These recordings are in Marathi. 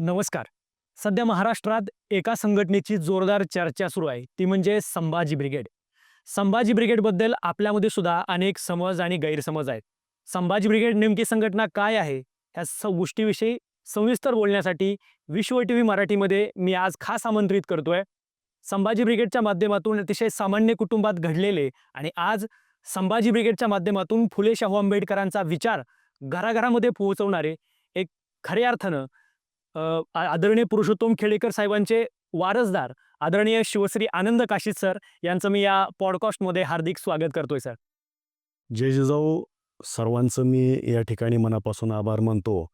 नमस्कार. सध्या महाराष्ट्रात एका संघटनेची जोरदार चर्चा सुरू आहे. ती म्हणजे संभाजी ब्रिगेड. संभाजी ब्रिगेडबद्दल आपल्यामध्ये सुद्धा अनेक समज आणि गैरसमज आहेत. संभाजी ब्रिगेड नेमकी संघटना काय आहे? ह्या स गोष्टीविषयी सविस्तर बोलण्यासाठी विश्व टी व्ही मराठीमध्ये मी आज खास आमंत्रित करतोय. संभाजी ब्रिगेडच्या माध्यमातून अतिशय सामान्य कुटुंबात घडलेले आणि आज संभाजी ब्रिगेडच्या माध्यमातून फुले शाहू आंबेडकरांचा विचार घराघरामध्ये पोहोचवणारे एक खऱ्या अर्थानं आदरणीय पुरुषोत्तम खेडेकर साहेबांचे वारसदार आदरणीय शिवश्री आनंद काशीद सर यांचं मी या पॉडकास्टमध्ये हार्दिक स्वागत करतोय सर. जय जिजाऊ. सर्वांचं मी या ठिकाणी मनापासून आभार मानतो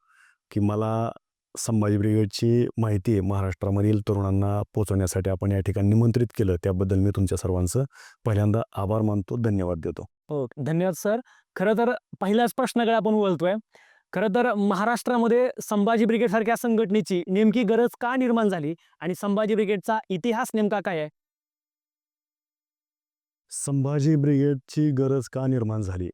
की मला संभाजी ब्रिगेडची माहिती महाराष्ट्रामधील तरुणांना पोहोचवण्यासाठी आपण या ठिकाणी निमंत्रित केलं त्याबद्दल मी तुमच्या सर्वांचं पहिल्यांदा आभार मानतो धन्यवाद देतो. हो धन्यवाद सर. खरं तर पहिल्याच प्रश्नाकडे आपण बोलतोय खरं तर महाराष्ट्रामध्ये संभाजी ब्रिगेड सारख्या संघटनेची नेमकी गरज का निर्माण झाली आणि संभाजी ब्रिगेडचा इतिहास नेमका काय आहे? संभाजी ब्रिगेडची गरज का निर्माण झाली?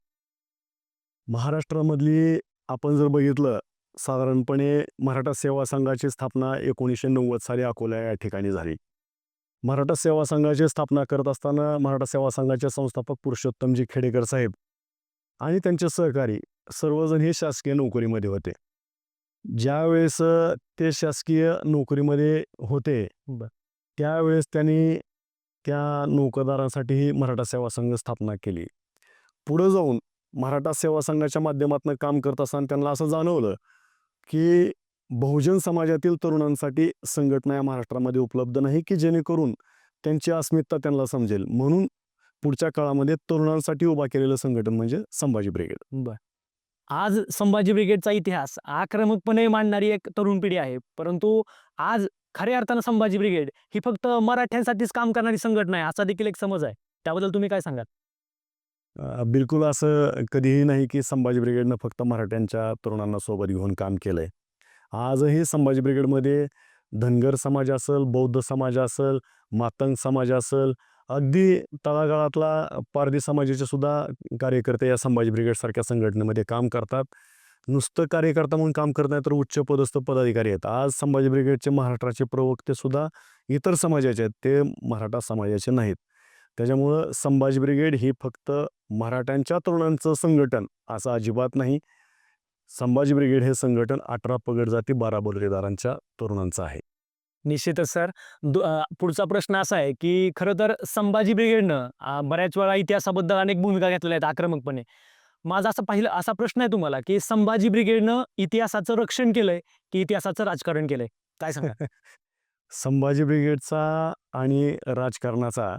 महाराष्ट्रामधली आपण जर बघितलं साधारणपणे मराठा सेवा संघाची स्थापना एकोणीसशे नव्वद साली अकोला या ठिकाणी झाली. मराठा सेवा संघाची स्थापना करत असताना मराठा सेवा संघाचे संस्थापक पुरुषोत्तमजी खेडेकर साहेब आणि त्यांचे सहकारी सर्वजण हे शासकीय नोकरीमध्ये होते. ज्यावेळेस ते शासकीय नोकरीमध्ये होते. त्यावेळेस त्यांनी त्या नोकरदारांसाठीही मराठा सेवा संघ स्थापना केली. पुढं जाऊन मराठा सेवा संघाच्या माध्यमातून काम करत असताना त्यांना असं जाणवलं की बहुजन समाजातील तरुणांसाठी संघटना या महाराष्ट्रामध्ये उपलब्ध नाही की जेणेकरून त्यांची अस्मिता त्यांना समजेल. म्हणून पुढच्या काळामध्ये तरुणांसाठी उभा केलेलं संघटन म्हणजे संभाजी ब्रिगेड. आज संभाजी ब्रिगेडचा इतिहास आक्रमकपणे मांडणारी एक तरुण पिढी आहे. परंतु आज खऱ्या अर्थानं संभाजी ब्रिगेड ही फक्त मराठ्यांसाठीच काम करणारी संघटना आहे असा देखील एक समज आहे. त्याबद्दल तुम्ही काय सांगाल? बिलकुल असं कधीही नाही की संभाजी ब्रिगेडनं फक्त मराठ्यांच्या तरुणांना सोबत घेऊन काम केलंय. आजही संभाजी ब्रिगेडमध्ये धनगर समाज असेल बौद्ध समाज असेल मातंग समाज असेल अगदी तळागाळातला पारधी समाजाचे सुद्धा कार्यकर्ते या संभाजी ब्रिगेड सारख्या संघटनेमध्ये काम करतात. नुसतं कार्यकर्ता म्हणून काम करत नाही तर उच्च पदस्थ पदाधिकारी आहेत. आज संभाजी ब्रिगेडचे महाराष्ट्राचे प्रवक्ते सुद्धा इतर समाजाचे आहेत. ते मराठा समाजाचे नाहीत. त्याच्यामुळं संभाजी ब्रिगेड ही फक्त मराठ्यांच्या तरुणांचं संघटन असं अजिबात नाही. संभाजी ब्रिगेड हे संघटन अठरा पगड जाती बारा बलुतेदारांच्या तरुणांचं आहे. निश्चितच सर. पुढचा प्रश्न असा आहे की खरं तर संभाजी ब्रिगेडनं बऱ्याच वेळा इतिहासाबद्दल अनेक भूमिका घेतलेल्या आहेत आक्रमकपणे. माझा असा पहिला असा प्रश्न आहे तुम्हाला की संभाजी ब्रिगेडनं इतिहासाचं रक्षण केलंय की इतिहासाचं राजकारण केलंय? काय सांगा संभाजी ब्रिगेडचा आणि राजकारणाचा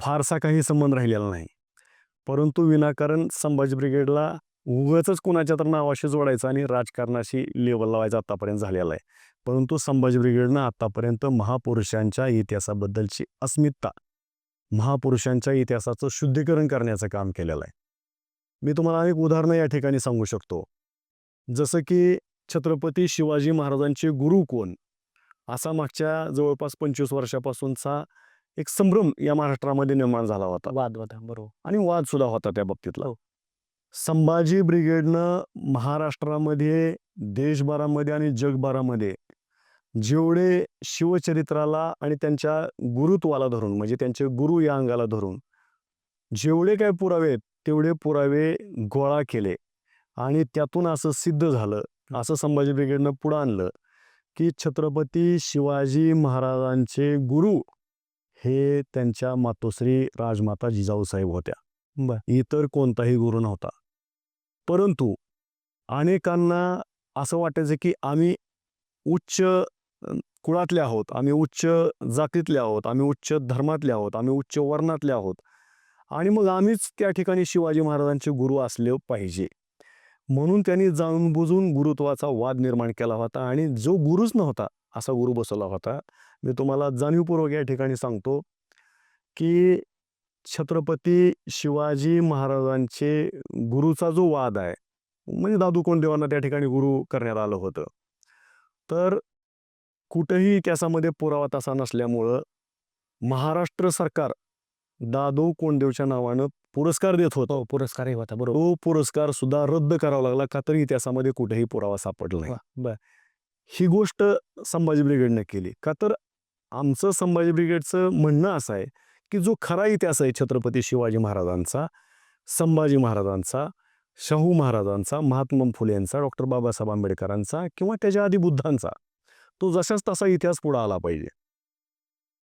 फारसा काही संबंध राहिलेला नाही. परंतु विनाकारण संभाजी ब्रिगेडला उगाचच कोणाच्या तर नावाशी जोडायचं आणि राजकारणाशी लेवल लावायचा आतापर्यंत झालेला आहे. परंतु संभाजी ब्रिगेडनं आतापर्यंत महापुरुषांच्या इतिहासाबद्दलची अस्मिता महापुरुषांच्या इतिहासाचं शुद्धीकरण करण्याचं काम केलेलं आहे. मी तुम्हाला अनेक उदाहरणं या ठिकाणी सांगू शकतो. जसं की छत्रपती शिवाजी महाराजांचे गुरु कोण? असा मागच्या जवळपास पंचवीस वर्षापासूनचा एक संभ्रम या महाराष्ट्रामध्ये निर्माण झाला होता. वाद होता बरोबर. आणि वाद सुद्धा होता त्या बाबतीतला. हो. संभाजी ब्रिगेडनं महाराष्ट्रामध्ये देशभरामध्ये आणि जगभरामध्ये जेवढे शिवचरित्राला आणि त्यांच्या गुरुत्वाला धरून म्हणजे त्यांचे गुरु या अंगाला धरून जेवढे काय पुरावे तेवढे पुरावे गोळा केले. आणि त्यातून असं सिद्ध झालं असं संभाजी ब्रिगेडनं पुढं आणलं की छत्रपती शिवाजी महाराजांचे गुरु हे त्यांच्या मातोश्री राजमाता जिजाऊ साहेब होत्या. इतर कोणताही गुरु नव्हता. परंतु अनेकांना असं वाटायचं की आम्ही उच्च कुळातले आहोत. आम्ही उच्च जातीतले आहोत. आम्ही उच्च धर्मातले आहोत. आम्ही उच्च वर्णातले आहोत. आणि मग आम्हीच त्या ठिकाणी शिवाजी महाराजांचे गुरु असले पाहिजे. म्हणून त्यांनी जाणून बुजून गुरुत्वाचा वाद निर्माण केला होता आणि जो गुरुच नव्हता असा गुरु बसवला होता. मी तुम्हाला जाणीवपूर्वक या ठिकाणी सांगतो की छत्रपती शिवाजी महाराजांचे गुरुचा जो वाद आहे म्हणजे दादू कोंडदेवांना त्या ठिकाणी गुरु करण्यात आलं होतं. तर कुठंही त्याच्यामध्ये पुरावा तसा नसल्यामुळं महाराष्ट्र सरकार दादू कोंडदेवच्या नावानं पुरस्कार देत होतं. हो पुरस्कारही होता बरोबर. तो पुरस्कार सुद्धा रद्द करावा लागला का तर इतिहासामध्ये कुठेही पुरावा सापडला नाही. बर. ही गोष्ट संभाजी ब्रिगेडनं केली. का तर आमचं संभाजी ब्रिगेडचं म्हणणं असं आहे की जो खरा इतिहास आहे छत्रपती शिवाजी महाराजांचा संभाजी महाराजांचा शाहू महाराजांचा महात्मा फुलेंचा डॉक्टर बाबासाहेब आंबेडकरांचा किंवा त्याच्या आधी बुद्धांचा तो जशाच तसा इतिहास पुढे आला पाहिजे.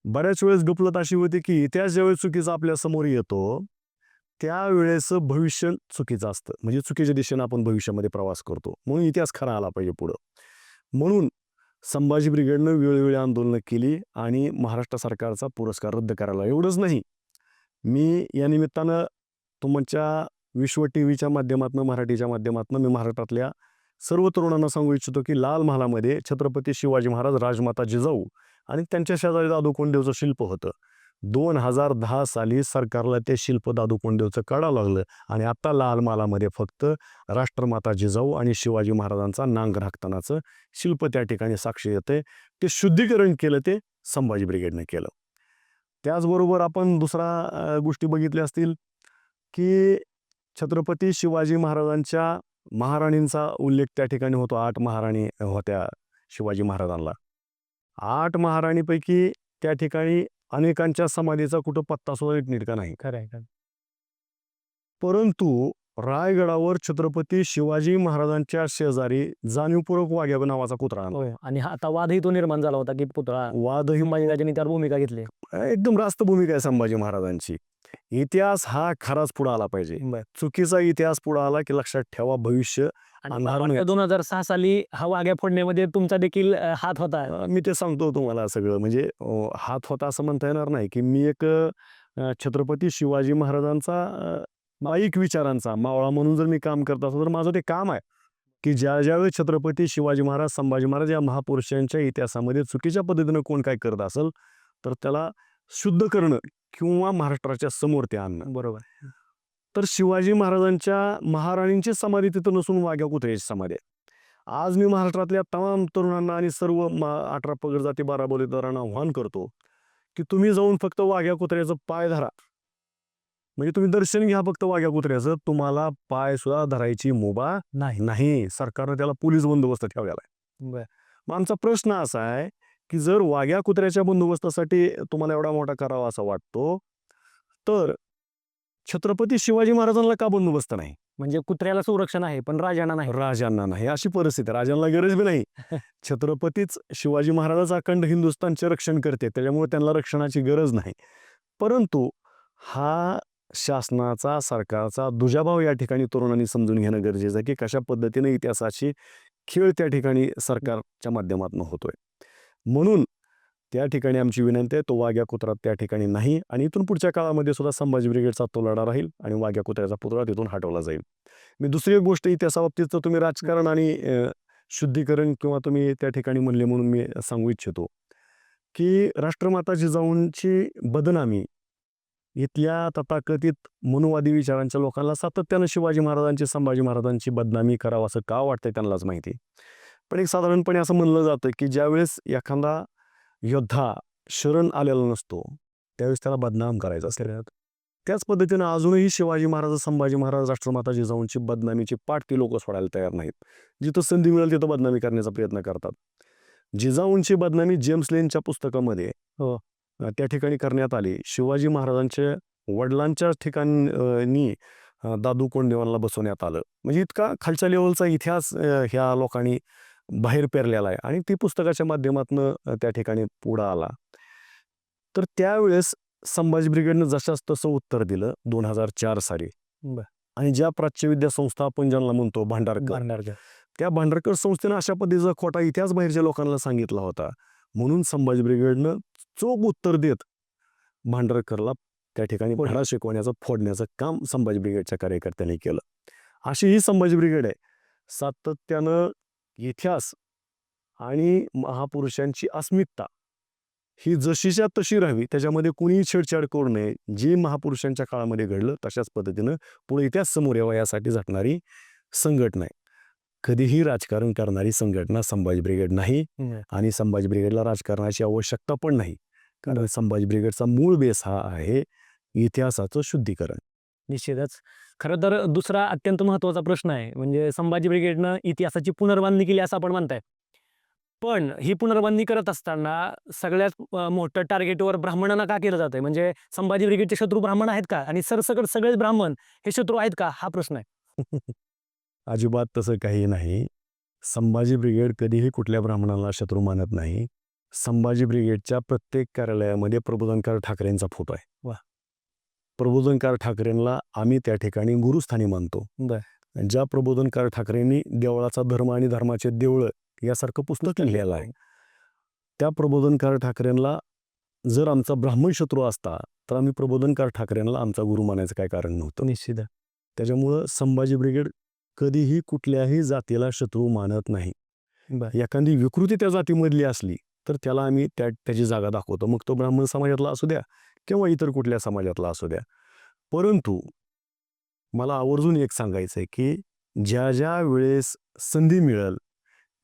बऱ्याच वेळेस गपलत अशी होती की इतिहास ज्यावेळेस चुकीचा आपल्यासमोर येतो त्यावेळेस भविष्य चुकीचं असतं. म्हणजे चुकीच्या दिशेनं आपण भविष्यामध्ये प्रवास करतो. म्हणून इतिहास खरा आला पाहिजे पुढं. म्हणून संभाजी ब्रिगेडनं वेळोवेळी आंदोलनं केली आणि महाराष्ट्र सरकारचा पुरस्कार रद्द करायला एवढंच नाही. मी या निमित्तानं तुमच्या विश्व टी व्हीच्या माध्यमातून मराठीच्या माध्यमातून मी महाराष्ट्रातल्या सर्व तरुणांना सांगू इच्छितो की लाल महालामध्ये छत्रपती शिवाजी महाराज राजमाता जिजाऊ आणि त्यांच्या शेजारी दादू कोंडदेवचं शिल्प होतं. दोन हजार दहा साली सरकारला ते शिल्प दादू कोंडदेवचं काढावं लागलं आणि आता लाल महालामध्ये फक्त राष्ट्रमाता जिजाऊ आणि शिवाजी महाराजांचा नांग राखतानाचं शिल्प त्या ठिकाणी साक्षी येते ते शुद्धीकरण केलं ते संभाजी ब्रिगेडने केलं. त्याचबरोबर आपण दुसरा गोष्टी बघितल्या असतील की छत्रपती शिवाजी महाराजांच्या महाराणींचा उल्लेख त्या ठिकाणी होतो. आठ महाराणी होत्या शिवाजी महाराजांना आठ महाराणीपैकी त्या ठिकाणी अनेकांच्या समाधीचा कुठं पत्ता सुद्धा नीटका नाही. खरं आहे परंतु रायगडावर छत्रपती शिवाजी महाराजांच्या शेजारी जाणीवपूर्वक वाघ्या नावाचा. होय. आणि आता वादही तो निर्माण झाला होता की पुतळा वादही त्यावर भूमिका घेतली. एकदम रास्त भूमिका आहे संभाजी महाराजांची. इतिहास हा खराच पुढे आला पाहिजे. चुकीचा इतिहास पुढे आला की लक्षात ठेवा भविष्य दोन हजार सहा साली हा वाघ्या फोडण्यामध्ये तुमचा देखील हात होता. मी ते सांगतो तुम्हाला सगळं. म्हणजे हात होता असं म्हणता येणार नाही की मी एक छत्रपती शिवाजी महाराजांचा माईक विचारांचा मावळा म्हणून जर मी काम करत असतो तर माझं ते काम आहे. की ज्या ज्यावेळी छत्रपती शिवाजी महाराज संभाजी महाराज या महापुरुषांच्या इतिहासामध्ये चुकीच्या पद्धतीनं कोण काय करत असेल तर त्याला शुद्ध करणं किंवा महाराष्ट्राच्या समोर ते आणणं. बरोबर. तर शिवाजी महाराजांच्या महाराणींची समाधी तिथं नसून वाघ्या कुत्र्याची समाधी आहे. आज मी महाराष्ट्रातल्या तमाम तरुणांना आणि सर्व अठरा पगड जाती बारा बोलीदारांना आव्हान करतो की तुम्ही जाऊन फक्त वाघ्या कुत्र्याचं पाय धरा. म्हणजे तुम्ही दर्शन घ्या फक्त वाघ्या कुत्र्याचं तुम्हाला पाय सुद्धा धरायची मुभा नाही. नाही. सरकारनं त्याला पोलीस बंदोबस्त ठेवलेला आहे. मग आमचा प्रश्न असा आहे की जर वाघ्या कुत्र्याच्या बंदोबस्तासाठी तुम्हाला एवढा मोठा करावा असा वाटतो तर छत्रपती शिवाजी महाराजांना का बंदोबस्त नाही? म्हणजे कुत्र्याला संरक्षण आहे पण राजांना नाही. राजांना नाही. अशी परिस्थिती. राजांना गरज बी नाही. छत्रपतीच शिवाजी महाराजच अखंड हिंदुस्थानचे रक्षण करते त्याच्यामुळे त्यांना रक्षणाची गरज नाही. परंतु हा शासनाचा सरकारचा दुजाभाव या ठिकाणी तरुणांनी समजून घेणं गरजेचं आहे की कशा पद्धतीने इतिहासाची खेळ त्या ठिकाणी सरकारच्या माध्यमातून होतोय. म्हणून त्या ठिकाणी आमची विनंती आहे तो वाघ्या कुत्रा त्या ठिकाणी नाही आणि इथून पुढच्या काळामध्ये सुद्धा संभाजी ब्रिगेडचा तो लढा राहील आणि वाघ्या कुत्र्याचा पुतळा तिथून हटवला जाईल. मी दुसरी एक गोष्ट इतिहासाबाबतीत तर तुम्ही राजकारण आणि शुद्धीकरण किंवा तुम्ही त्या ठिकाणी म्हणले म्हणून मी सांगू इच्छितो की राष्ट्रमाता जिजाऊंची बदनामी इथल्या तथाकथित मनुवादी विचारांच्या लोकांना सातत्यानं शिवाजी महाराजांची संभाजी महाराजांची बदनामी करावं असं का वाटतंय त्यांनाच माहिती पण एक साधारणपणे असं म्हणलं जातं की ज्यावेळेस एखादा योद्धा शरण आलेला नसतो त्यावेळेस त्याला बदनाम करायचा असतं. त्याच पद्धतीनं अजूनही शिवाजी महाराज संभाजी महाराज राष्ट्रमाता जिजाऊंची बदनामीची पाठ ती लोक सोडायला तयार नाहीत. जिथं संधी मिळेल तिथं बदनामी करण्याचा प्रयत्न करतात. जिजाऊंची बदनामी जेम्स लेनच्या पुस्तकामध्ये त्या ठिकाणी करण्यात आली. शिवाजी महाराजांच्या वडिलांच्या ठिकाणी दादू कोंडदेवांना बसवण्यात आलं. म्हणजे इतका खालच्या लेवलचा इतिहास ह्या लोकांनी बाहेर पेरलेला आहे. आणि ती पुस्तकाच्या माध्यमातून त्या ठिकाणी पुढं आला. तर त्यावेळेस संभाजी ब्रिगेडनं जशाच तसं उत्तर दिलं दोन हजार चार साली. आणि ज्या प्राच्यविद्या संस्था आपण ज्यांना म्हणतो भांडारकर. भांडारकर. त्या भांडारकर संस्थेनं अशा पद्धतीचा खोटा इतिहास बाहेरच्या लोकांना सांगितला होता. म्हणून संभाजी ब्रिगेडनं चोख उत्तर देत भांडारकरला त्या ठिकाणी. धडा शिकवण्याचं फोडण्याचं काम संभाजी ब्रिगेडच्या कार्यकर्त्यांनी केलं. अशी ही संभाजी ब्रिगेड आहे. सातत्यानं इतिहास आणि महापुरुषांची अस्मिता. ही जशीच्या तशी राहावी त्याच्यामध्ये कुणीही छेडछाड करू नये. जे महापुरुषांच्या काळामध्ये घडलं तशाच पद्धतीनं पुढे इतिहास समोर यावा यासाठी झटणारी संघटना आहे. कधीही राजकारण करणारी संघटना संभाजी ब्रिगेड नाही. आणि संभाजी ब्रिगेडला राजकारणाची आवश्यकता पण नाही. कारण संभाजी ब्रिगेडचा मूळ बेस हा आहे इतिहासाचं शुद्धीकरण. निश्चितच खरं तर दुसरा अत्यंत महत्त्वाचा प्रश्न आहे. म्हणजे संभाजी ब्रिगेडनं इतिहासाची पुनर्बांधणी केली असं आपण म्हणताय. पण ही पुनर्बांधणी करत असताना सगळ्यात मोठं टार्गेटवर ब्राह्मणांना का केलं जातंय? म्हणजे संभाजी ब्रिगेडचे शत्रू ब्राह्मण आहेत का? आणि सरसकट सगळेच ब्राह्मण हे शत्रू आहेत का? हा प्रश्न आहे. अजिबात तसं काही नाही. संभाजी ब्रिगेड कधीही कुठल्या ब्राह्मणाला शत्रू मानत नाही. संभाजी ब्रिगेडच्या प्रत्येक कार्यालयामध्ये प्रबोधनकार ठाकरेंचा फोटो आहे. वा. प्रबोधनकार ठाकरेंना आम्ही त्या ठिकाणी गुरुस्थानी मानतो. ज्या प्रबोधनकार ठाकरेंनी देवळाचा धर्म आणि धर्माचे देवळं यासारखं पुस्तक लिहिलेलं आहे. त्या प्रबोधनकार ठाकरेंना जर आमचा ब्राह्मण शत्रू असता तर आम्ही प्रबोधनकार ठाकरेंना आमचा गुरु मानायचं काय कारण नव्हतं. निश्चित त्याच्यामुळं संभाजी ब्रिगेड कधीही कुठल्याही जातीला शत्रू मानत नाही. एखादी विकृती त्या जातीमधली असली तर त्याला आम्ही त्या त्याची जागा दाखवतो. मग तो ब्राह्मण समाजातला असू द्या किंवा इतर कुठल्या समाजातला असू द्या. परंतु मला आवर्जून एक सांगायचं आहे की ज्या ज्या वेळेस संधी मिळेल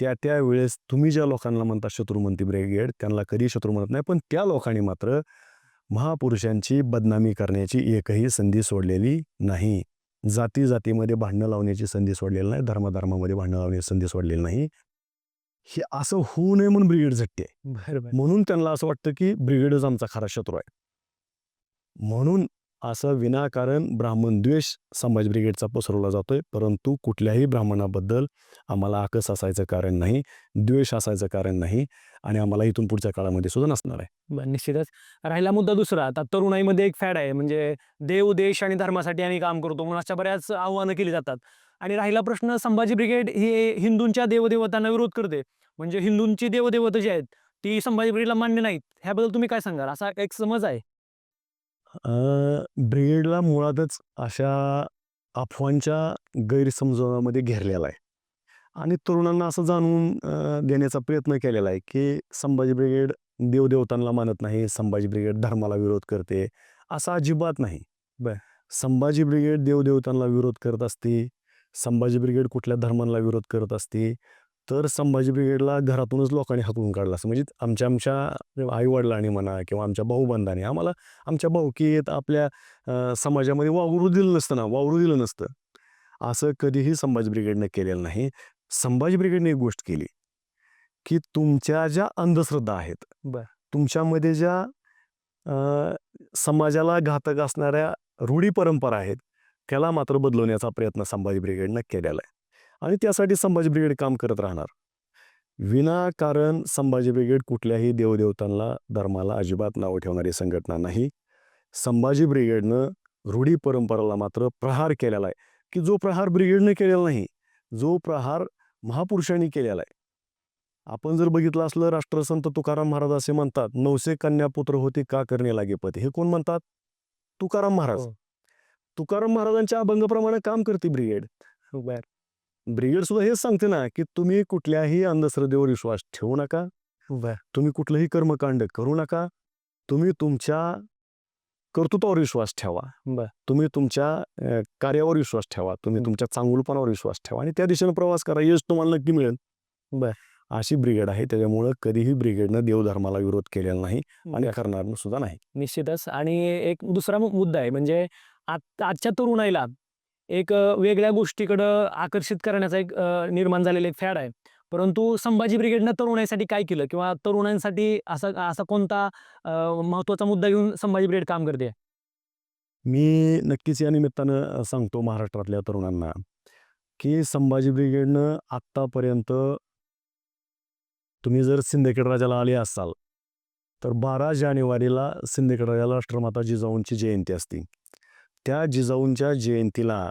त्या त्या वेळेस तुम्ही ज्या लोकांना म्हणता शत्रुमंती ब्रिगेड त्यांना कधी शत्रू म्हणत नाही पण त्या लोकांनी मात्र महापुरुषांची बदनामी करण्याची एकही संधी सोडलेली नाही. जाती जातीमध्ये भांडणं लावण्याची संधी सोडलेली नाही धर्माधर्मामध्ये भांडणं लावण्याची संधी सोडलेली नाही. हे असं होऊ नये म्हणून ब्रिगेड झटते. म्हणून त्यांना असं वाटतं की ब्रिगेडच आमचा खरा शत्रू आहे. म्हणून असं विनाकारण ब्राह्मण द्वेष संभाजी ब्रिगेडचा पसरवला जातोय. परंतु कुठल्याही ब्राह्मणाबद्दल आम्हाला आकस असायचं कारण नाही द्वेष असायचं कारण नाही आणि आम्हाला इथून पुढच्या काळामध्ये सुद्धा नसणार आहे. निश्चितच. राहिला मुद्दा दुसरा. आता तरुणाईमध्ये एक फॅड आहे. म्हणजे देव देश आणि धर्मासाठी आम्ही काम करतो म्हणून अशा बऱ्याच आव्हानं केली जातात. आणि राहिला प्रश्न संभाजी ब्रिगेड ही हिंदूंच्या देवदेवतांना विरोध करते. म्हणजे हिंदूंची देवदेवता जी आहेत ती संभाजी ब्रिगेडला मान्य नाहीत. ह्याबद्दल तुम्ही काय सांगाल? असा एक समज आहे. अं, ब्रिगेडला मुळातच अशा अफवांच्या गैरसमजामध्ये घेरलेला आहे आणि तरुणांना असं जाणून अं, देण्याचा प्रयत्न केलेला आहे की संभाजी ब्रिगेड देवदेवतांना मानत नाही संभाजी ब्रिगेड धर्माला विरोध करते असं अजिबात नाही बर. संभाजी ब्रिगेड देवदेवतांना विरोध करत असते संभाजी ब्रिगेड कुठल्या धर्मांना विरोध करत असते तर संभाजी ब्रिगेडला घरातूनच लोकांनी हाकलून काढलं असं. म्हणजे आमच्या आमच्या आईवडिलांनी म्हणा किंवा आमच्या भाऊबंधांनी आम्हाला आमच्या भाऊकीत आपल्या समाजामध्ये वावरू दिलं नसतं ना वावरू दिलं नसतं. असं कधीही संभाजी ब्रिगेडने केलेलं नाही. संभाजी ब्रिगेडने एक गोष्ट केली की तुमच्या ज्या अंधश्रद्धा आहेत बर. तुमच्यामध्ये ज्या समाजाला घातक असणाऱ्या रूढी परंपरा आहेत त्याला मात्र बदलवण्याचा प्रयत्न संभाजी ब्रिगेडनं केलेला आहे. आणि त्यासाठी संभाजी ब्रिगेड काम करत राहणार. विनाकारण संभाजी ब्रिगेड कुठल्याही देवदेवतांना धर्माला अजिबात नावं ठेवणारी संघटना नाही. संभाजी ब्रिगेडनं रूढी परंपराला मात्र प्रहार केलेला आहे. की जो प्रहार ब्रिगेडने केलेला नाही जो प्रहार महापुरुषांनी केलेला आहे. आपण जर बघितलं असलं राष्ट्रसंत तुकाराम महाराज असे म्हणतात नवसे कन्या पुत्र होती का करणे लागे पती? हे कोण म्हणतात? तुकाराम महाराज. हो. तुकाराम महाराजांच्या अभंगाप्रमाणे काम करते ब्रिगेड. बर. ब्रिगेड सुद्धा हेच सांगते ना की तुम्ही कुठल्याही अंधश्रद्धेवर विश्वास ठेवू नका. तुम्ही कुठलंही कर्मकांड करू नका. तुम्ही तुमच्या कर्तृत्वावर विश्वास ठेवा. तुम्ही तुमच्या कार्यावर विश्वास ठेवा. तुम्ही. तुमच्या चांगुलपणावर विश्वास ठेवा आणि त्या दिशेने प्रवास करा. यश तुम्हाला नक्की मिळेल. बर. अशी ब्रिगेड आहे. त्याच्यामुळं कधीही ब्रिगेडनं देवधर्माला विरोध केलेला नाही आणि. करणार सुद्धा नाही. निश्चितच. आणि एक दुसरा मुद्दा आहे. म्हणजे आजच्या तरुणाईला एक वेगळ्या गोष्टीकडं आकर्षित करण्याचा एक निर्माण झालेला एक फॅड आहे. परंतु संभाजी ब्रिगेडनं तरुणाईसाठी काय केलं किंवा तरुणांसाठी असा असा कोणता महत्त्वाचा महत्त्वाचा मुद्दा घेऊन संभाजी ब्रिगेड काम करते? मी नक्कीच या निमित्तानं सांगतो महाराष्ट्रातल्या तरुणांना की संभाजी ब्रिगेडनं आत्तापर्यंत तुम्ही जर सिंदखेड राजाला आले असाल तर बारा जानेवारीला सिंदखेड राजाला राष्ट्रमाता जिजाऊंची जयंती असते. त्या जिजाऊंच्या जयंतीला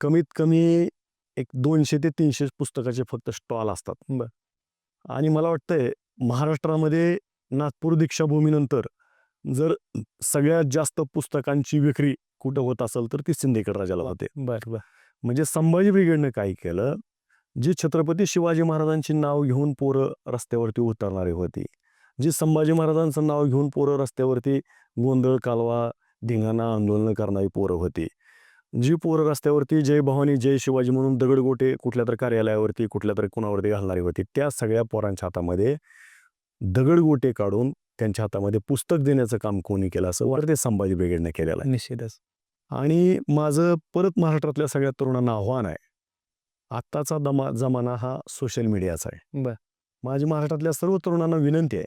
कमीत कमी एक दोनशे ते तीनशे पुस्तकाचे फक्त स्टॉल असतात. बर. आणि मला वाटतंय महाराष्ट्रामध्ये नागपूर दीक्षाभूमीनंतर जर सगळ्यात जास्त पुस्तकांची विक्री कुठं होत असेल तर ती सिंदखेड राजाला होते. बर बर. म्हणजे संभाजी ब्रिगेडनं काय केलं जी छत्रपती शिवाजी महाराजांची नाव घेऊन पोरं रस्त्यावरती उतरणारी होती जी संभाजी महाराजांचं नाव घेऊन पोरं रस्त्यावरती गोंधळ कालवा धिंगाणा आंदोलनं करणारी पोरं होती जी पोरं रस्त्यावरती जय भवानी जय शिवाजी म्हणून दगडगोटे कुठल्या तर कार्यालयावरती कुठल्या तरी कुणावरती घालणारी होती त्या सगळ्या पोरांच्या हातामध्ये दगडगोटे काढून त्यांच्या हातामध्ये पुस्तक देण्याचं काम कोणी केलं असं वर ते संभाजी ब्रिगेडने केलेलं आहे. निश्चितच. आणि माझं परत महाराष्ट्रातल्या सगळ्या तरुणांना आव्हान आहे आत्ताचा दमा जमाना हा सोशल मीडियाचा आहे. बर. माझी महाराष्ट्रातल्या सर्व तरुणांना विनंती आहे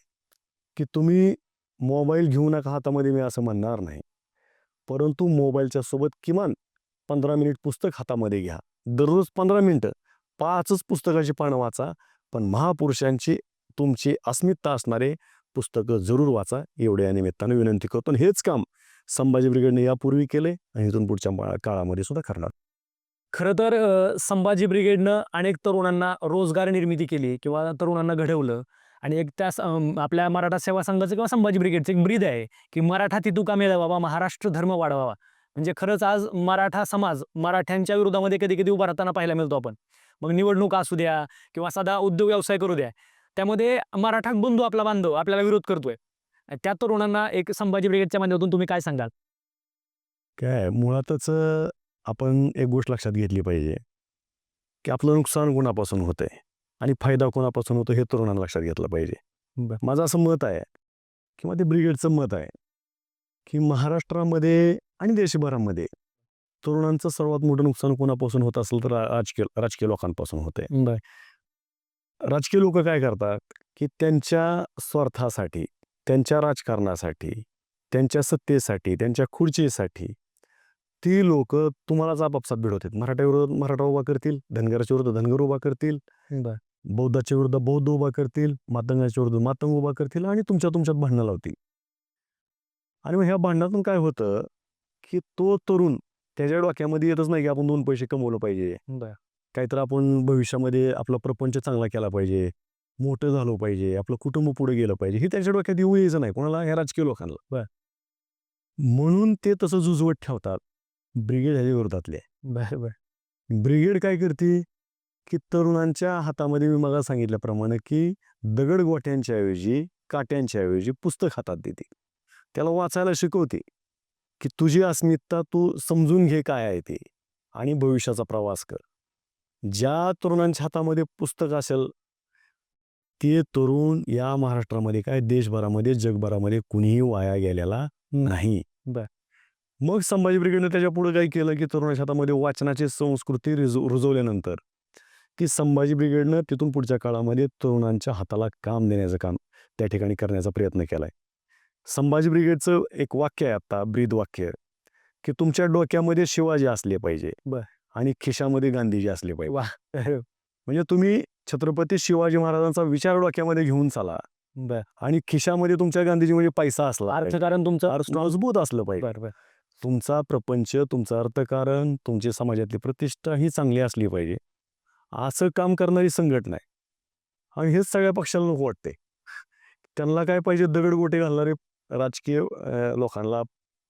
की तुम्ही मोबाईल घेऊ नका हातामध्ये मी असं म्हणणार नाही परंतु मोबाईलच्या सोबत किमान पंधरा मिनिट पुस्तक हातामध्ये घ्या. दररोज पंधरा मिनिटं. पाचच पुस्तकाची पानं वाचा पण महापुरुषांची तुमची अस्मिता असणारे पुस्तकं जरूर वाचा. एवढ्या निमित्तानं विनंती करतो आणि हेच काम संभाजी ब्रिगेडने यापूर्वी केले आणि इथून पुढच्या काळामध्ये सुद्धा करणार. खरं तर संभाजी ब्रिगेडनं अनेक तरुणांना रोजगार निर्मिती केली किंवा तरुणांना घडवलं आणि एक त्या आपल्या मराठा सेवा संघाचं किंवा संभाजी ब्रिगेडचं एक ब्रीद आहे की मराठा तितू का मेळवावा महाराष्ट्र धर्म वाढवावा. म्हणजे खरंच आज मराठा समाज मराठ्यांच्या विरोधामध्ये कधी कधी उभा राहताना पाहायला मिळतो आपण. मग निवडणूक असू द्या किंवा साधा उद्योग व्यवसाय करू द्या. त्यामध्ये मराठा बंधू आपला बांधव आपल्याला विरोध करतोय. त्या तरुणांना एक संभाजी ब्रिगेडच्या माध्यमातून तुम्ही काय सांगाल? काय मुळातच आपण एक गोष्ट लक्षात घेतली पाहिजे. की आपलं नुकसान कोणापासून होतंय? आणि फायदा कोणापासून होतो हे तरुणांना लक्षात घेतलं पाहिजे. माझं असं मत आहे किंवा ते ब्रिगेडचं मत आहे की महाराष्ट्रामध्ये आणि देशभरामध्ये. तरुणांचं सर्वात मोठं नुकसान कोणापासून होत असेल तर राजकीय राजकीय लोकांपासून होतंय. राजकीय लोक काय करतात की त्यांच्या स्वार्थासाठी त्यांच्या राजकारणासाठी त्यांच्या सत्तेसाठी त्यांच्या खुर्चीसाठी ती लोक तुम्हालाच आपापसात भिडवतात. मराठा विरोधात मराठा उभा करतील धनगराच्या विरुद्ध धनगर उभा करतील बौद्धाच्या विरुद्ध बौद्ध उभा करतील मातंगाच्या विरुद्ध मातंग उभा करतील आणि तुमच्या तुमच्यात भांडणं लावतील. आणि मग ह्या भांडणातून काय होतं की तो तरुण त्याच्या डोक्यामध्ये येतच नाही की आपण दोन पैसे कमवलं पाहिजे. काहीतरी आपण भविष्यामध्ये आपला प्रपंच चांगला केला पाहिजे मोठं झालो पाहिजे आपलं कुटुंब पुढे गेलं पाहिजे हे त्याच्या डोक्यात येऊ यायचं नाही. कोणाला ह्या राजकीय लोकांना. म्हणून ते तसं जुजवत ठेवतात ब्रिगेड ह्याच्या विरोधातले. ब्रिगेड काय करते की तरुणांच्या हातामध्ये मी मला सांगितल्याप्रमाणे की दगड गोट्यांच्या ऐवजी काट्यांच्या ऐवजी पुस्तक हातात देते. त्याला वाचायला शिकवते. की तुझी अस्मितता तू समजून घे काय आहे ते आणि भविष्याचा प्रवास कर. ज्या तरुणांच्या हातामध्ये पुस्तक असेल ते तरुण या महाराष्ट्रामध्ये काय देशभरामध्ये जगभरामध्ये कुणीही वाया गेलेला नाही. मग संभाजी ब्रिगेडने त्याच्या पुढे काय केलं की तरुणाच्या हातामध्ये वाचनाची संस्कृती रिजव रुजवल्यानंतर की संभाजी ब्रिगेडनं तिथून पुढच्या काळामध्ये तरुणांच्या हाताला काम देण्याचं काम त्या ठिकाणी करण्याचा प्रयत्न केलाय. संभाजी ब्रिगेडचं एक वाक्य आहे आता ब्रीद वाक्य की तुमच्या डोक्यामध्ये शिवाजी असले पाहिजे. आणि खिशामध्ये गांधीजी असले पाहिजे. वा म्हणजे तुम्ही छत्रपती शिवाजी महाराजांचा विचार डोक्यामध्ये घेऊन चाला आणि खिशामध्ये तुमच्या गांधीजी म्हणजे पैसा असला. अर्थकारण तुमचं. मजबूत असलं पाहिजे. तुमचा प्रपंच तुमचं अर्थकारण तुमची समाजातली प्रतिष्ठा ही चांगली असली पाहिजे. असं काम करणारी संघटना आहे. आणि हेच सगळ्या पक्षाला नको वाटते त्यांना काय पाहिजे दगड गोटे घालणारे राजकीय लोकांना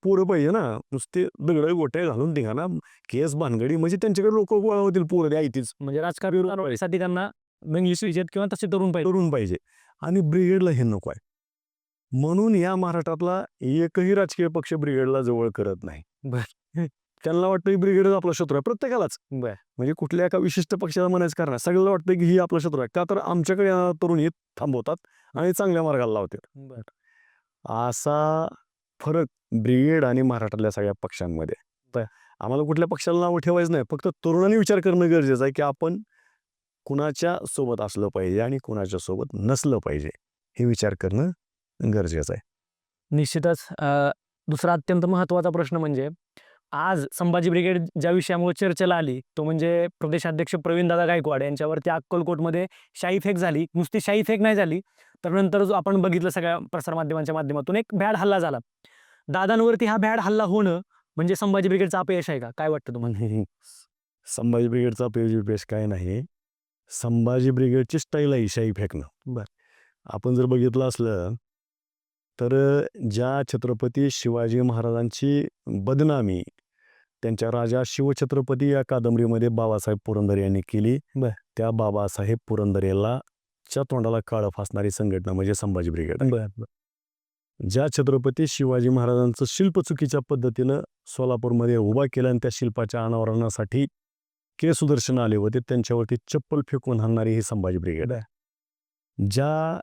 पोरं पाहिजे ना. नुसते दगड गोटे घालून निघाना केस भानगडी म्हणजे त्यांच्याकडे लोक गोळा होतील पोरं ते आयतीच म्हणजे राजकारणासाठी त्यांना इंग्लिश विषयात किंवा तसे तरुण पाहिजे. तरुण पाहिजे. आणि ब्रिगेडला हे नको आहे. म्हणून या महाराष्ट्रातला एकही राजकीय पक्ष ब्रिगेडला जवळ करत नाही. बर. त्यांना वाटतं की ब्रिगेडच आपला शत्रू आहे. प्रत्येकालाच. म्हणजे कुठल्या एका विशिष्ट पक्षाला म्हणायचं कारण. सगळ्याला वाटतं की ही आपला शत्रू आहे. का तर आमच्याकडे तरुण हे थांबवतात आणि चांगल्या मार्गाला लावतात. असा फरक ब्रिगेड आणि महाराष्ट्रातल्या सगळ्या पक्षांमध्ये तर आम्हाला कुठल्या पक्षाला नाव ठेवायचं नाही फक्त तरुणांनी विचार करणं गरजेचं आहे की आपण कुणाच्या सोबत असलं पाहिजे आणि कुणाच्या सोबत नसलं पाहिजे हे विचार करणं गरजेचं आहे. निश्चितच. दुसरा अत्यंत महत्त्वाचा प्रश्न म्हणजे आज संभाजी ब्रिगेड ज्या विषयामुळे चर्चेला आली तो म्हणजे प्रदेशाध्यक्ष प्रवीणदादा गायकवाड यांच्यावरती अक्कलकोटमध्ये शाही फेक झाली. नुसती शाही फेक नाही झाली तर नंतर जो आपण बघितलं सगळ्या प्रसारमाध्यमांच्या माध्यमातून एक भ्याड हल्ला झाला. दादांवरती हा भ्याड हल्ला होणं म्हणजे संभाजी ब्रिगेडचं अपयश आहे का? काय वाटतं तुम्हाला? संभाजी ब्रिगेडचा पेज पेश काय नाही. संभाजी ब्रिगेडची स्टाईल आहे शाही फेकणं. बर. आपण जर बघितलं असलं तर ज्या छत्रपती शिवाजी महाराजांची बदनामी त्यांच्या राजा शिवछत्रपती या कादंबरीमध्ये बाबासाहेब पुरंदरे यांनी केली. त्या बाबासाहेब पुरंदरेला च्या तोंडाला काळं फासणारी संघटना म्हणजे संभाजी ब्रिगेड आहे. ज्या छत्रपती शिवाजी महाराजांचं शिल्प चुकीच्या पद्धतीनं सोलापूरमध्ये उभा केलं आणि त्या शिल्पाच्या अनावरणासाठी के सुदर्शन आले होते त्यांच्यावरती चप्पल फेकून हाणणारी ही संभाजी ब्रिगेड आहे. ज्या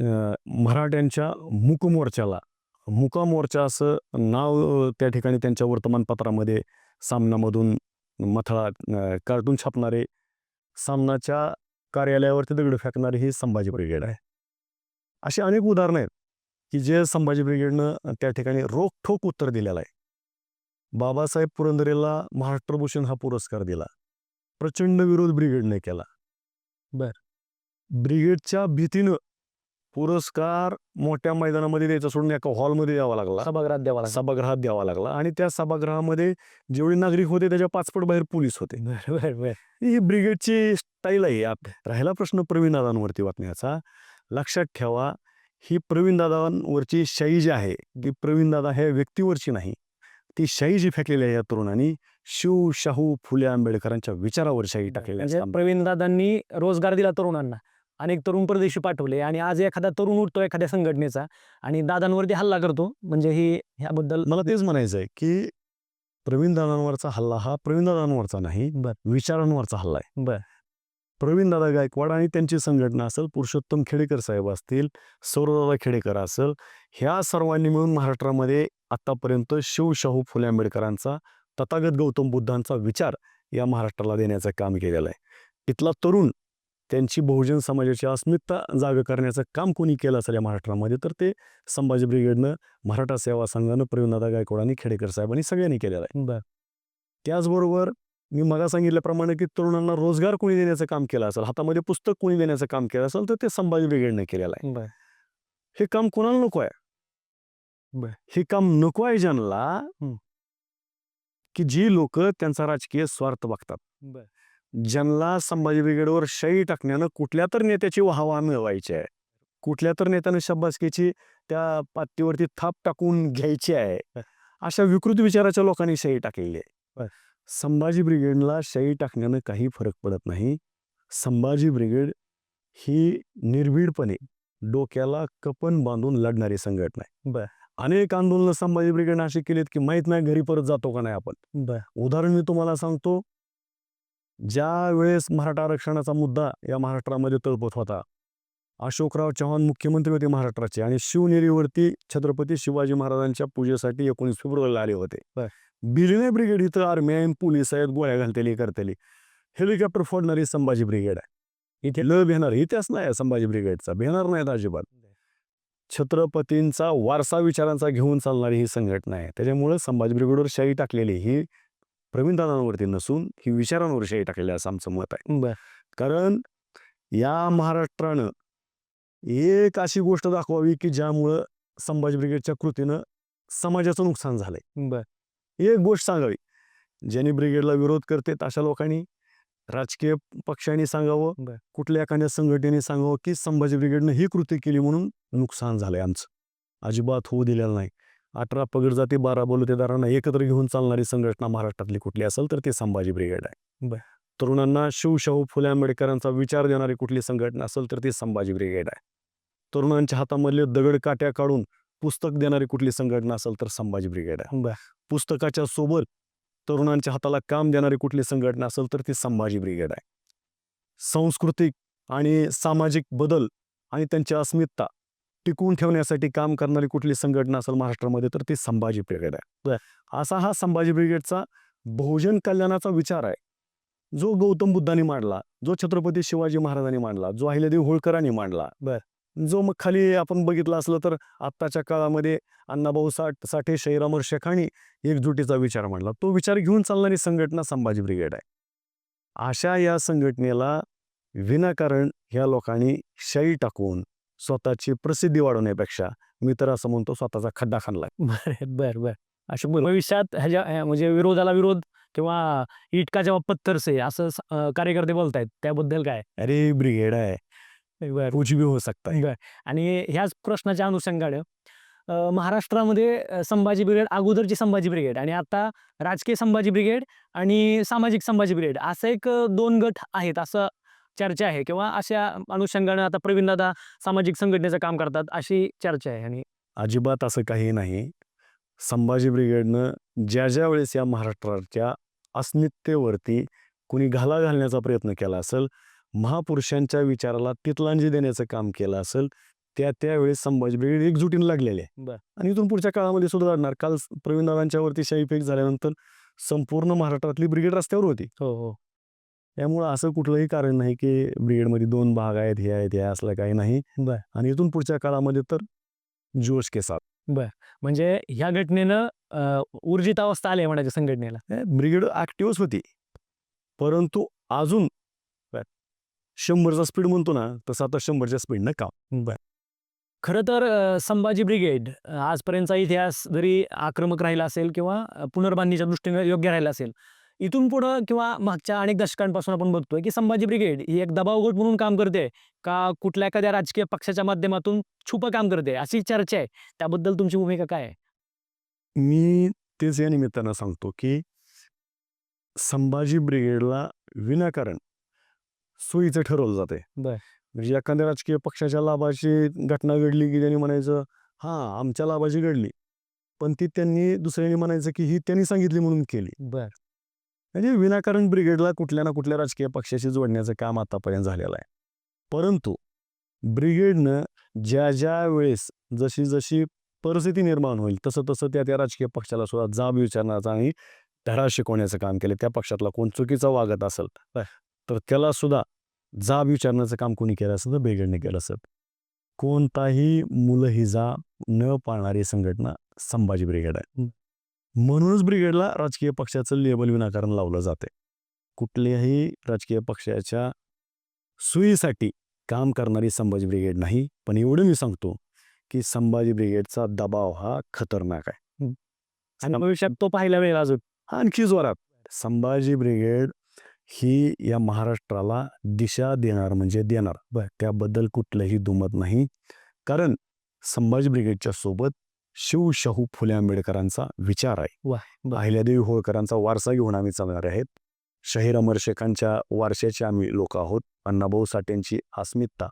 अं, मराठ्यांच्या मुक मोर्चाला मुका मोर्चा असं नाव त्या ठिकाणी त्यांच्या वर्तमानपत्रामध्ये सामनामधून मथळा कार्टून छापणारे सामनाच्या कार्यालयावरती दगड फेकणारी ही संभाजी ब्रिगेड आहे. अशी अनेक उदाहरणं आहेत की जे संभाजी ब्रिगेडनं त्या ठिकाणी रोखठोक उत्तर दिलेलं आहे. बाबासाहेब पुरंदरेला महाराष्ट्रभूषण हा पुरस्कार दिला. प्रचंड विरोध ब्रिगेडने केला. बर. ब्रिगेडच्या भीतीनं पुरस्कार मोठ्या मैदानामध्ये द्यायचा सोडून एका हॉलमध्ये द्यावा लागला. सभागृहात द्यावा लागला. सभागृहात द्यावा लागला. आणि त्या सभागृहामध्ये जेवढे नागरिक होते त्याच्या पाचपट बाहेर पोलीस होते. ही ब्रिगेडची स्टाईल आहे. राहिला प्रश्न प्रवीणदादांवरती वाटण्याचा लक्षात ठेवा ही प्रवीणदादांवरची शाई जी आहे ती प्रवीणदादा ह्या व्यक्तीवरची नाही. ती शाई जी फेकलेली आहे या तरुणांनी शिव शाहू फुले आंबेडकरांच्या विचारावर शाई टाकलेली म्हणजे आहे प्रवीण दादांनी रोजगार दिला तरुणांना. अनेक तरुण परदेशी पाठवले आणि आज एखादा तरुण उठतो एखाद्या संघटनेचा आणि दादांवरती हल्ला करतो म्हणजे ही ह्याबद्दल मला तेच म्हणायचं आहे की प्रवीणदादांवरचा हल्ला हा प्रवीणदादांवरचा नाही बर. विचारांवरचा हल्ला आहे बर. प्रवीणदादा गायकवाड आणि त्यांची संघटना असेल पुरुषोत्तम खेडेकर साहेब असतील सौरदादा खेडेकर असेल ह्या सर्वांनी मिळून महाराष्ट्रामध्ये आतापर्यंत शिवशाहू फुले आंबेडकरांचा तथागत गौतम बुद्धांचा विचार या महाराष्ट्राला देण्याचं काम केलेलं आहे तिथला तरुण त्यांची बहुजन समाजाची अस्मिता जाग करण्याचं काम कोणी केलं असेल या महाराष्ट्रामध्ये तर ते संभाजी ब्रिगेडनं मराठा सेवा संघानं प्रवीणदादा गायकवाडांनी खेडेकर साहेबांनी सगळ्यांनी केलेलं आहे. बर. त्याचबरोबर मी मगा सांगितल्याप्रमाणे की तरुणांना रोजगार कोणी देण्याचं काम केलं असेल हातामध्ये पुस्तक कोणी देण्याचं काम केलं असेल तर ते संभाजी ब्रिगेडने केलेलं आहे. हे काम कोणाला नको आहे. हे काम नको आहे ज्यांना. की जी लोक त्यांचा राजकीय स्वार्थ बघतात. ज्यांना संभाजी ब्रिगेडवर शाई टाकण्यानं कुठल्या तर नेत्याची वाहवा मिळवायची आहे. कुठल्या तर नेत्यानं शब्बासकीची त्या पातळीवरती थाप टाकून घ्यायची आहे. अशा विकृत विचाराच्या लोकांनी शाई टाकलेली आहे. संभाजी ब्रिगेडला शाई टाकण्यानं काही फरक पडत नाही. संभाजी ब्रिगेड ही निर्भीडपणे डोक्याला कपन बांधून लढणारी संघटना आहे. अनेक आंदोलनं संभाजी ब्रिगेडनं अशी केलीत की माहीत नाही घरी परत जातो का नाही आपण. उदाहरण मी तुम्हाला सांगतो. ज्या वेळेस मराठा आरक्षणाचा मुद्दा या महाराष्ट्रामध्ये तळपत होता अशोकराव चव्हाण मुख्यमंत्री होते महाराष्ट्राचे आणि शिवनेरीवरती छत्रपती शिवाजी महाराजांच्या पूजेसाठी एकोणीस फेब्रुवारीला आले होते. बिलिने ब्रिगेड इथं आर्मी आहे पोलीस आहेत गोळ्या घालतेली करतेली. हेलिकॉप्टर फोडणारी संभाजी ब्रिगेड आहे. इथे ल भेणार इतिहास नाही आहे संभाजी ब्रिगेडचा भेणार नाहीत अजिबात. छत्रपतींचा वारसा विचारांचा घेऊन चालणारी ही संघटना आहे. त्याच्यामुळे संभाजी ब्रिगेडवर शाही टाकलेली ही प्रवीणदादांवरती नसून ही विचारांवर शाही टाकलेली असं आमचं मत आहे. कारण या महाराष्ट्रानं एक अशी गोष्ट दाखवावी की ज्यामुळं संभाजी ब्रिगेडच्या कृतीनं समाजाचं नुकसान झालंय. एक गोष्ट सांगावी. ज्यांनी ब्रिगेडला विरोध करते अशा लोकांनी राजकीय पक्षांनी सांगावं. कुठल्या एखाद्या संघटनेने सांगावं की संभाजी ब्रिगेडनं ही कृती केली म्हणून नुकसान झालंय आमचं. अजिबात होऊ दिलेलं नाही. अठरा पगड जाती बारा बलुतेदारांना एकत्र घेऊन चालणारी संघटना महाराष्ट्रातली कुठली असेल तर ती संभाजी ब्रिगेड आहे. बर. तरुणांना शिवशाहू फुले आंबेडकरांचा विचार देणारी कुठली संघटना असेल तर ती संभाजी ब्रिगेड आहे. तरुणांच्या हातामधले दगड काट्या काढून पुस्तक देणारी कुठली संघटना असेल तर संभाजी ब्रिगेड आहे. पुस्तकाच्या सोबत तरुणांच्या हाताला काम देणारी कुठली संघटना असेल तर ती संभाजी ब्रिगेड आहे. सांस्कृतिक आणि सामाजिक बदल आणि त्यांची अस्मिता टिकवून ठेवण्यासाठी काम करणारी कुठली संघटना असेल महाराष्ट्रामध्ये तर ती संभाजी ब्रिगेड आहे. असा हा संभाजी ब्रिगेडचा बहुजन कल्याणाचा विचार आहे. जो गौतम बुद्धांनी मांडला जो छत्रपती शिवाजी महाराजांनी मांडला जो अहिल्यादेवी होळकरांनी मांडला बर. जो मग खाली आपण बघितलं असलं तर आत्ताच्या काळामध्ये अण्णाभाऊ साठ साठे शैरामर शेखाणी एकजुटीचा विचार मांडला. तो विचार घेऊन चालणारी संघटना संभाजी ब्रिगेड आहे. अशा या संघटनेला विनाकारण ह्या लोकांनी शाई टाकून स्वतःची प्रसिद्धी वाढवण्यापेक्षा मी तर असं म्हणतो स्वतःचा खड्डा खाणलाय बर बर बर. अशा भविष्यात ह्याच्या ह्या म्हणजे विरोधाला विरोध किंवा इटका जेव्हा पत्थर से असं कार्यकर्ते बोलतायत त्याबद्दल काय? अरे ब्रिगेड आहे. कुछ भी हो सकता है आणि ह्याच प्रश्नाच्या अनुषंगाने महाराष्ट्रामध्ये संभाजी ब्रिगेड अगोदरची संभाजी ब्रिगेड आणि आता राजकीय संभाजी ब्रिगेड आणि सामाजिक संभाजी ब्रिगेड असं एक दोन गट आहेत असं चर्चा आहे किंवा अशा अनुषंगाने आता प्रवीणदादा सामाजिक संघटनेचं काम करतात अशी चर्चा आहे आणि अजिबात असं काही नाही. संभाजी ब्रिगेडनं ज्या ज्या वेळेस या महाराष्ट्राच्या अस्मितेवरती कुणी घाला घालण्याचा प्रयत्न केला असेल महापुरुषांच्या विचाराला तितलांजी देण्याचं काम केलं असेल त्या त्यावेळेस संभाजी ब्रिगेड एकजुटीने लागलेले आहे. आणि इथून पुढच्या काळामध्ये सुद्धा लढणार. काल प्रवीणदादांच्या वरती शाही फेक झाल्यानंतर संपूर्ण महाराष्ट्रातली ब्रिगेड रस्त्यावर होती. हो हो. त्यामुळं असं कुठलंही कारण नाही की ब्रिगेडमध्ये दोन भाग आहेत हे आहेत हे असलं काही नाही. बर. आणि इथून पुढच्या काळामध्ये तर जोश के साथ म्हणजे ह्या घटनेनं ऊर्जित अवस्था आली आहे म्हणायचं संघटनेला. हे ब्रिगेड ॲक्टिव्हच होती. परंतु अजून शंभरचा स्पीड म्हणतो ना तसं आता शंभरच्या स्पीडनं काम. खरं तर अ, संभाजी ब्रिगेड अ, आजपर्यंतचा इतिहास जरी आक्रमक राहिला असेल किंवा अ, पुनर्बांधणीच्या दृष्टीने योग्य राहिला असेल इथून पुढं किंवा मागच्या अनेक दशकांपासून आपण बघतोय की संभाजी ब्रिगेड ही एक दबावगट म्हणून काम करते का कुठल्या एखाद्या राजकीय पक्षाच्या माध्यमातून छुपं काम करते अशी चर्चा आहे. त्याबद्दल तुमची भूमिका काय आहे? मी तेच या निमित्तानं सांगतो की संभाजी ब्रिगेडला विनाकारण सोयीचं ठरवलं जाते बर. म्हणजे एखाद्या राजकीय पक्षाच्या लाभाची घटना घडली की त्यांनी म्हणायचं हां आमच्या लाभाची घडली. पण ती त्यांनी दुसऱ्यांनी म्हणायचं की ही त्यांनी सांगितली म्हणून केली. बर. म्हणजे विनाकारण ब्रिगेडला कुठल्या ना कुठल्या राजकीय पक्षाशी जोडण्याचं काम आतापर्यंत झालेलं आहे. परंतु ब्रिगेडनं ज्या ज्या वेळेस जशी जशी परिस्थिती निर्माण होईल तसं तसं त्या त्या राजकीय पक्षाला सुद्धा जाब विचारण्याचं आणि धडा शिकवण्याचं काम केलं. त्या पक्षातला कोण चुकीचा वागत असेल तर त्याला सुद्धा जाब विचारण्याचं काम कोणी केलं असेल तर ब्रिगेडने केलं असेल. कोणताही मुलहिजा न पाळणारी संघटना संभाजी ब्रिगेड आहे. म्हणूनच ब्रिगेडला राजकीय पक्षाचं लेबल विनाकारण लावलं जाते कुठल्याही राजकीय पक्षाच्या सुईसाठी काम करणारी संभाजी ब्रिगेड नाही पण एवढं मी सांगतो की संभाजी ब्रिगेडचा दबाव हा खतरनाक आहे. आणि भविष्यात तो पाहायला मिळेल अजून. आणखी जोरात. संभाजी ब्रिगेड ही या महाराष्ट्राला दिशा देणार म्हणजे देणार. बर. त्याबद्दल कुठलंही दुमत नाही. कारण संभाजी ब्रिगेडच्या सोबत शिव शाहू फुले आंबेडकरांचा विचार आहे. अहिल्यादेवी होळकरांचा वारसा घेऊन आम्ही चालणार आहेत. शाहीर अमर शेखांच्या वारशाचे आम्ही लोक आहोत. अण्णाभाऊ साठेंची अस्मितता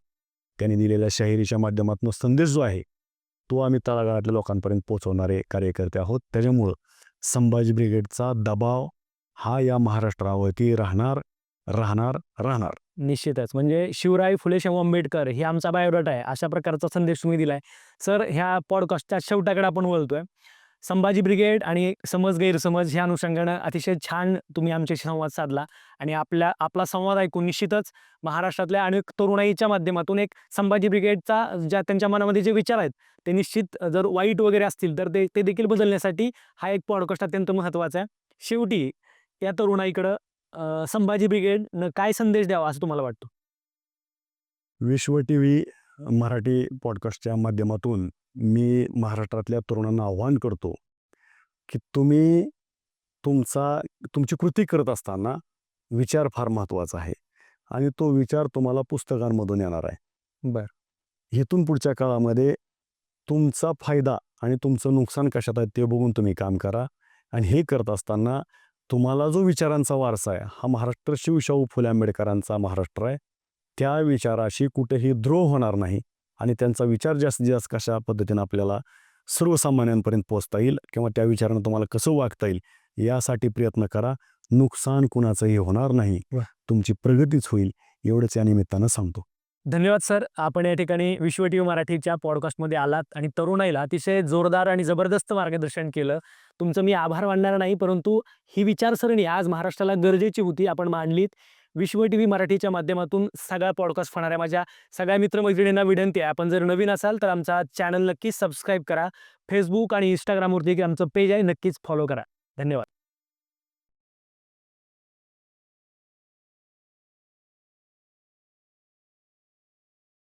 त्यांनी दिलेल्या शाहिरीच्या माध्यमातून संदेश जो आहे तो आम्ही तळागाळातल्या लोकांपर्यंत पोहोचवणारे कार्यकर्ते आहोत. त्याच्यामुळं संभाजी ब्रिगेडचा दबाव हा या महाराष्ट्रावरती राहणार. राहणार राहणार. निश्चितच. म्हणजे शिवराय फुले शाहू आंबेडकर हे आमचा बायोडाटा आहे. अशा प्रकारचा संदेश तुम्ही दिलाय. सर ह्या पॉडकास्टच्या शेवटाकडे आपण बोलतोय संभाजी ब्रिगेड आणि समज गैरसमज ह्या अनुषंगानं अतिशय छान तुम्ही आमच्याशी संवाद साधला आणि आपल्या आपला संवाद ऐकून निश्चितच महाराष्ट्रातल्या अनेक तरुणाईच्या माध्यमातून एक संभाजी ब्रिगेडचा ज्या त्यांच्या मनामध्ये जे विचार आहेत ते निश्चित जर वाईट वगैरे असतील तर ते ते देखील बदलण्यासाठी हा एक पॉडकास्ट अत्यंत महत्त्वाचा आहे. शेवटी या तरुणाईकडं संभाजी ब्रिगेडनं काय संदेश द्यावा असं तुम्हाला वाटतं विश्व टी व्ही मराठी पॉडकास्टच्या माध्यमातून मी महाराष्ट्रातल्या तरुणांना आव्हान करतो की तुम्ही तुमचा तुमची कृती करत असताना विचार फार महत्त्वाचा आहे आणि तो विचार तुम्हाला पुस्तकांमधून येणार आहे बर. इथून पुढच्या काळामध्ये तुमचा फायदा आणि तुमचं नुकसान कशात आहे ते बघून तुम्ही काम करा आणि हे करत असताना तुम्हाला जो विचारांचा वारसा आहे हा महाराष्ट्र शिवशाहू फुले आंबेडकरांचा महाराष्ट्र आहे. त्या विचाराशी कुठेही द्रोह होणार नाही आणि त्यांचा विचार जास्तीत जास्त कशा पद्धतीनं आपल्याला सर्वसामान्यांपर्यंत पोहोचता येईल किंवा त्या विचारानं तुम्हाला कसं वागता येईल यासाठी प्रयत्न करा. नुकसान कुणाचंही होणार नाही. तुमची प्रगतीच होईल एवढंच या निमित्तानं सांगतो. धन्यवाद सर. आपण या ठिकाणी विश्व टी व्ही मराठीच्या पॉडकास्टमध्ये आलात आणि तरुणाईला अतिशय जोरदार आणि जबरदस्त मार्गदर्शन केलं. तुमचं मी आभार मानणार नाही परंतु ही विचारसरणी आज महाराष्ट्राला गरजेची होती आपण मांडलीत. विश्व टी व्ही मराठीच्या माध्यमातून सगळा पॉडकास्ट होणाऱ्या माझ्या सगळ्या मित्रमैत्रिणींना विनंती आहे. आपण जर नवीन असाल तर आमचा चॅनल नक्कीच सबस्क्राईब करा. फेसबुक आणि इंस्टाग्रामवरती आमचं पेज आहे नक्कीच फॉलो करा. धन्यवाद.